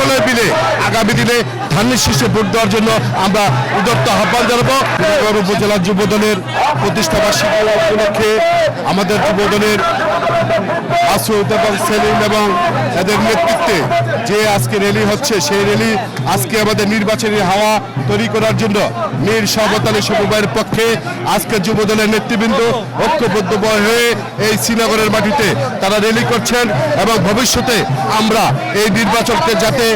সকলে মিলে আগামী দিনে ধানের শীর্ষে ভোট দেওয়ার জন্য আমরা উদত্ত আহ্বান জানাব। উপজেলা যুব দলের প্রতিষ্ঠা বার্ষিকী উপলক্ষে আমাদের যুব দলের মাসুদ এবং সেলিম এবং এদের নেতৃত্বে যে আজকে র্যালি হচ্ছে, সেই র্যালি আজকে আমাদের নির্বাচনী হাওয়া তৈরি করার জন্য মীর শওকত সমবায়ের পক্ষে আজকে যুব দলের নেতৃবৃন্দ ঐক্যবদ্ধ হয়ে এই শ্রীনগরের মাটিতে তারা র্যালি করছেন এবং ভবিষ্যতে আমরা এই নির্বাচনকে যাতে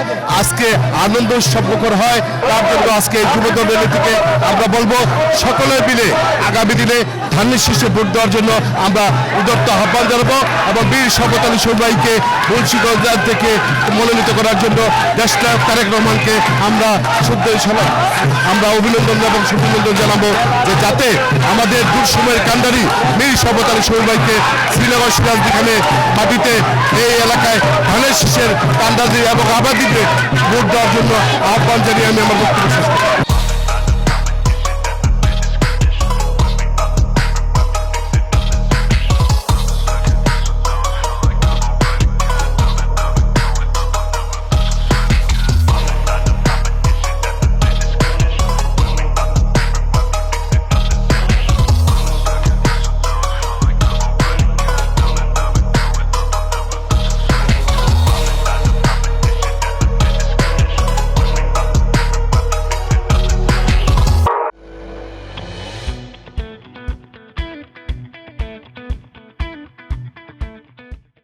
আজকে আনন্দ উৎসবমুখর হয়। তার জন্য আজকে এই যুব দল র্যালি থেকে আমরা বলব, সকলে মিলে আগামী দিনে ধানের শীর্ষে ভোট দেওয়ার জন্য আমরা উদত্ত আহ্বান জানাব এবং বীর শপথ আলী সবাইকে মুন্সিগঞ্জ থেকে মনোনীত করার জন্য। দেশনায়ক তারেক রহমানকে আমরা শুদ্ধ সালাম, আমরা অভিনন্দন এবং সুভিনন্দন জানাব যে যাতে আমাদের দুঃসময়ের কান্ডারি মীর শপথ আলী সবাইকে শ্রীনগর সিরাজদি খানে মাটিতে এই শীষের দিয়ে এবং আবাদিতে ভোট দেওয়ার জন্য আহ্বান জানিয়ে আমি আমার বক্তব্য শেষ করছি।